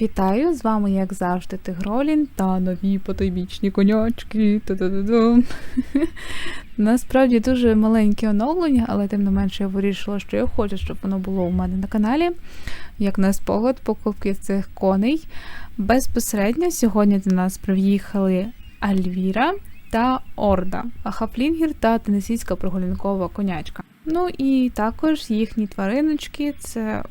Вітаю! З вами, як завжди, Тигролін та нові потойбічні конячки. Та-да-да-да. Насправді дуже маленьке оновлення, але тим не менше я вирішила, що я хочу, щоб воно було у мене на каналі. Як на спогад покупки цих коней. Безпосередньо сьогодні до нас приїхали Альвіра та Орда, Хафлінгер та тенесійська прогулянкова конячка. Ну і також їхні твариночки це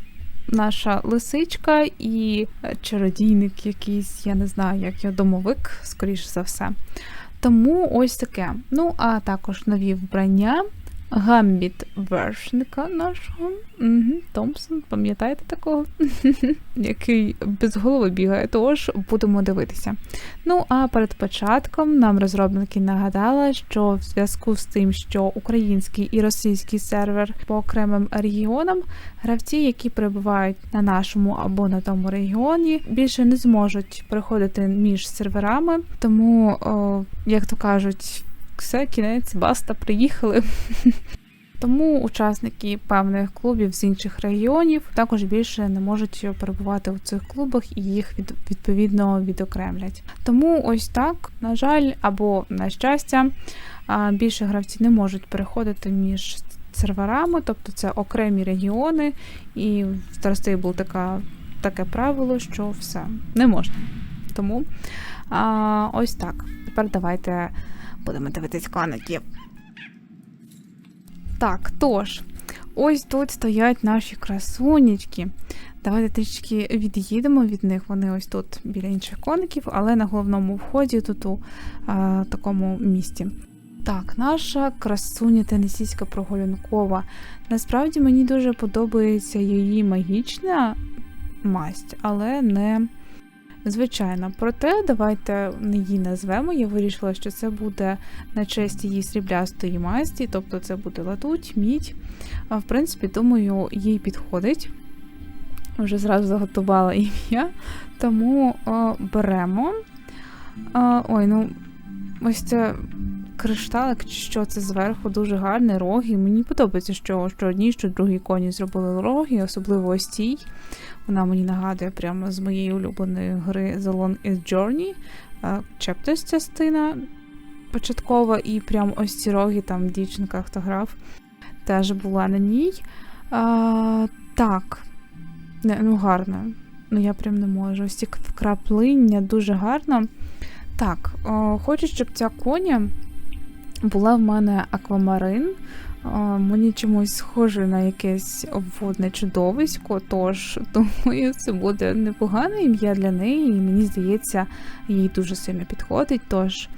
наша лисичка і чародійник якийсь, я не знаю, як я домовик, скоріш за все. Тому ось таке. Ну, а також нові вбрання. Гамбіт вершника нашого. Угу, Томпсон, пам'ятаєте такого? Який без голови бігає, тож будемо дивитися. Ну, а перед початком нам розробники нагадали, що в зв'язку з тим, що український і російський сервер по окремим регіонам, гравці, які перебувають на нашому або на тому регіоні, більше не зможуть приходити між серверами, тому, о, як то кажуть, все, кінець, баста, приїхали. Тому учасники певних клубів з інших регіонів також більше не можуть перебувати у цих клубах і їх від, відповідно відокремлять. Тому ось так, на жаль, або на щастя, більше гравці не можуть переходити між серверами, тобто це окремі регіони, і в Старостей було така, таке правило, що все не можна. Тому а, ось так. Тепер давайте. Будемо дивитись коників. Так, тож, ось тут стоять наші красунечки. Давайте трішки від'їдемо від них. Вони ось тут біля інших коників, але на головному вході тут у а, такому місці. Так, наша красуня тенесійська прогулянкова. Насправді мені дуже подобається її магічна масть, але не Звичайно, проте давайте її назвемо. Я вирішила, що це буде на честь її сріблястої масті, тобто це буде латуть, мідь. В принципі, думаю, їй підходить. Вже зразу заготувала ім'я. Тому о, беремо. О, ой, ну, ось це кришталик, що це зверху дуже гарний роги. Мені подобається, що що одні, що другі коні зробили роги, особливо ось цій. Вона мені нагадує прямо з моєї улюбленої гри The Long is Journey. Chapters частина початкова, і прям ось ці роги, там дівчинка, хто грав, теж була на ній. А, Так, не, ну гарно. Ну, я прям не можу. Ось ці вкраплення дуже гарно. Так, о, хочу, щоб ця коня була в мене аквамарин. Мені чомусь схоже на якесь обводне чудовисько, тож думаю, це буде непогане ім'я для неї, і мені здається, їй дуже сильно підходить. Тож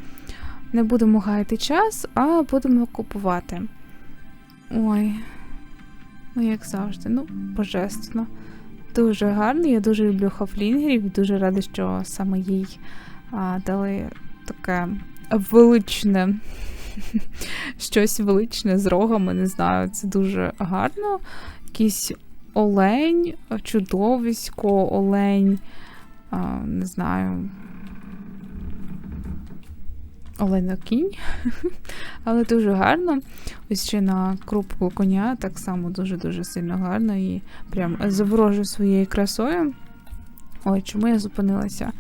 не будемо гаяти час, а будемо купувати. Ой, ну як завжди, ну, божественно. Дуже гарно, я дуже люблю хафлінгерів і дуже рада, що саме їй а, дали таке величне щось величне з рогами, не знаю, це дуже гарно. Якийсь олень, чудовисько, олень, а, не знаю. Оленокінь, але дуже гарно. Ось ще на крупку коня так само дуже-дуже сильно гарно і прям заворожу своєю красою. Ой, чому я зупинилася?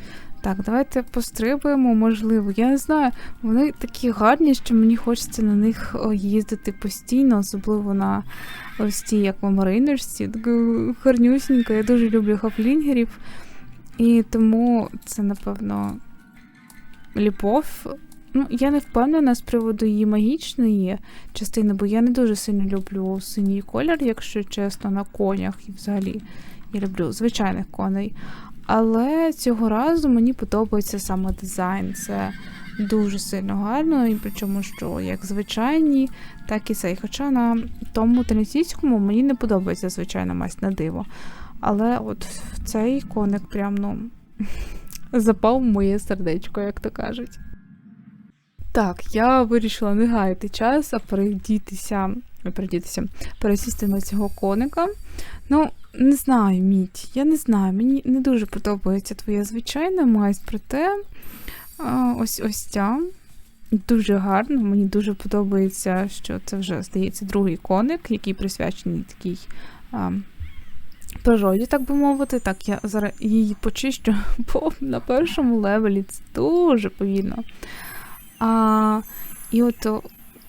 Так, давайте пострибуємо, можливо. Я не знаю, вони такі гарні, що мені хочеться на них їздити постійно, особливо на ось цій як аквамаринерсі. Така гарнюсінька, я дуже люблю хафлінгерів. І тому це, напевно, любов. Ну, я не впевнена з приводу її магічної частини, бо я не дуже сильно люблю синій колір, якщо чесно, на конях і взагалі. Я люблю звичайних коней. Але цього разу мені подобається саме дизайн. Це дуже сильно гарно, і причому, що як звичайні, так і цей. Хоча на тому тенісійському мені не подобається звичайна масть на диво. Але от цей коник прям ну, запав в моє сердечко, як то кажуть. Так, я вирішила не гаяти час, а перейдітися, пересісти на цього коника. Ну, не знаю, мідь, я не знаю, мені не дуже подобається твоя звичайна масть, проте ось ось ця. Дуже гарно, мені дуже подобається, що це вже, здається, другий коник, який присвячений такій а, природі, так би мовити. Так, я зараз її почищу, бо на першому левелі це дуже повільно. А, І от,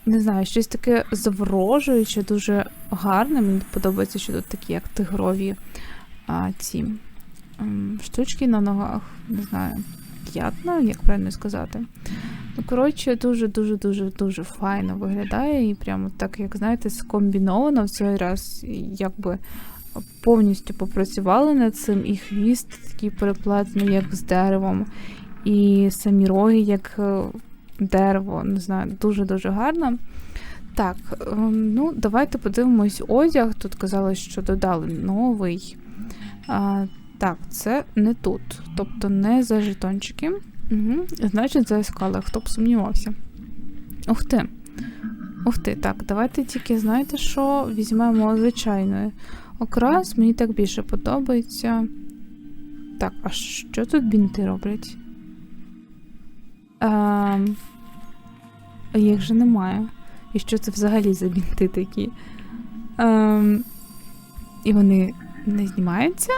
не знаю, щось таке заворожуюче, дуже гарне. Мені подобається, що тут такі, як тигрові а, ці штучки на ногах, не знаю, п'ятна, як правильно сказати. Ну, коротше, дуже-дуже дуже дуже файно виглядає і прямо так, як знаєте, скомбіновано в цей раз, якби повністю попрацювали над цим, і хвіст такий переплетений, як з деревом, і самі роги, як е, дерево. Не знаю, дуже-дуже гарно. Так, ем, ну давайте подивимось одяг. Тут казали, що додали новий. А, Так, це не тут. Тобто не за жетончики. Угу. Значить, заіскали, хто б сумнівався. Ух ти. Ух ти, так, давайте тільки, знаєте що, візьмемо звичайний окрас, мені так більше подобається. Так, а що тут бінти роблять? Ем, а їх же немає. І що це взагалі за бінти такі? Ем, і вони не знімаються?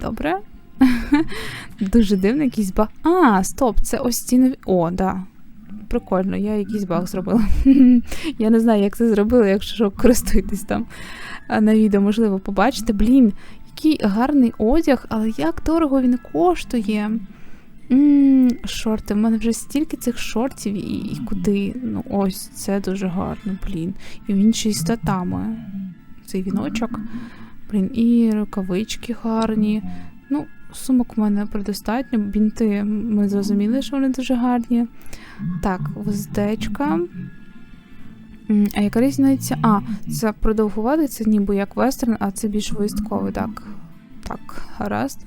Добре. Дуже дивно, якийсь баг. А, стоп, це ось ці нові. О, да. Прикольно, я якийсь баг зробила. я не знаю, як це зробила, якщо що, користуйтесь там на відео, можливо, побачите. Блін, який гарний одяг, але як дорого він коштує. М-м, Шорти, в мене вже стільки цих шортів і, і куди. Ну, ось це дуже гарно, блін. І він ще й з татами. Цей віночок. Блін, і рукавички гарні. Ну, сумок у мене предостатньо. Бінти ми зрозуміли, що вони дуже гарні. Так, вездечка. А яка різниця? А, це продовгувати, це ніби як вестерн, а це більш військовий. Так, так, гаразд.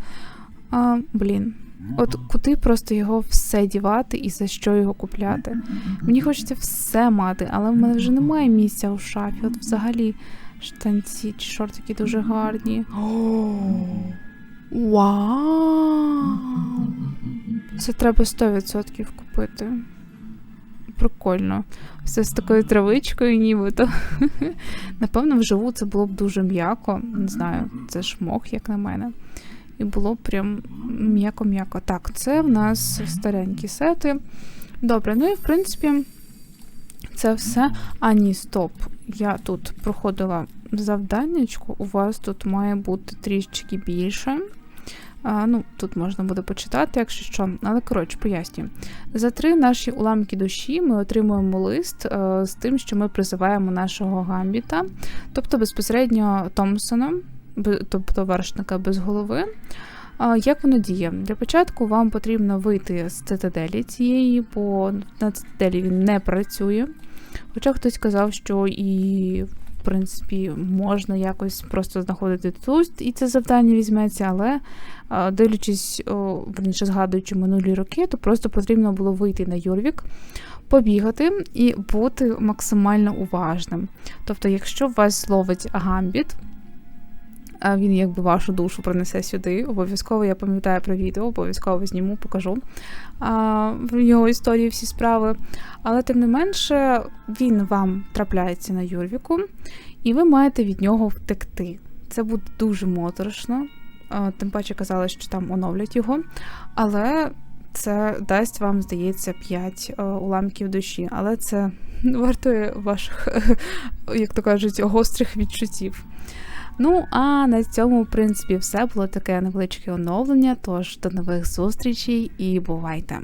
А, Блін. От куди просто його все дівати і за що його купляти? Мені хочеться все мати, але в мене вже немає місця у шафі. От взагалі штанці чи шортики дуже гарні. Вау! Це треба 100% купити. Прикольно. Все з такою травичкою, нібито. Напевно, вживу це було б дуже м'яко. Не знаю, це ж мох, як на мене. І було прям м'яко-м'яко. Так, це в нас старенькі сети. Добре, ну і в принципі, це все. А, ні, стоп. Я тут проходила завданнячку. У вас тут має бути трішечки більше. А, ну, Тут можна буде почитати, якщо що. Але коротше, пояснюю. За три наші уламки душі ми отримуємо лист е, з тим, що ми призиваємо нашого гамбіта, тобто безпосередньо Томпсона, тобто вершника без голови. Як воно діє? Для початку вам потрібно вийти з цитаделі цієї, бо на цитаделі він не працює. Хоча хтось казав, що і в принципі можна якось просто знаходити тут, і це завдання візьметься, але дивлячись, верніше згадуючи минулі роки, то просто потрібно було вийти на Юрвік, побігати і бути максимально уважним. Тобто, якщо вас зловить гамбіт, він якби вашу душу принесе сюди. Обов'язково я пам'ятаю про відео, обов'язково зніму, покажу в його історії всі справи. Але тим не менше, він вам трапляється на Юрвіку, і ви маєте від нього втекти. Це буде дуже моторошно. Тим паче казали, що там оновлять його. Але це дасть вам, здається, 5 уламків душі. Але це вартує ваших, як то кажуть, гострих відчуттів. Ну, а на цьому, в принципі, все було таке невеличке оновлення. Тож до нових зустрічей і бувайте!